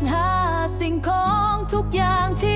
ดหาสิ่งของทุกอย่างที่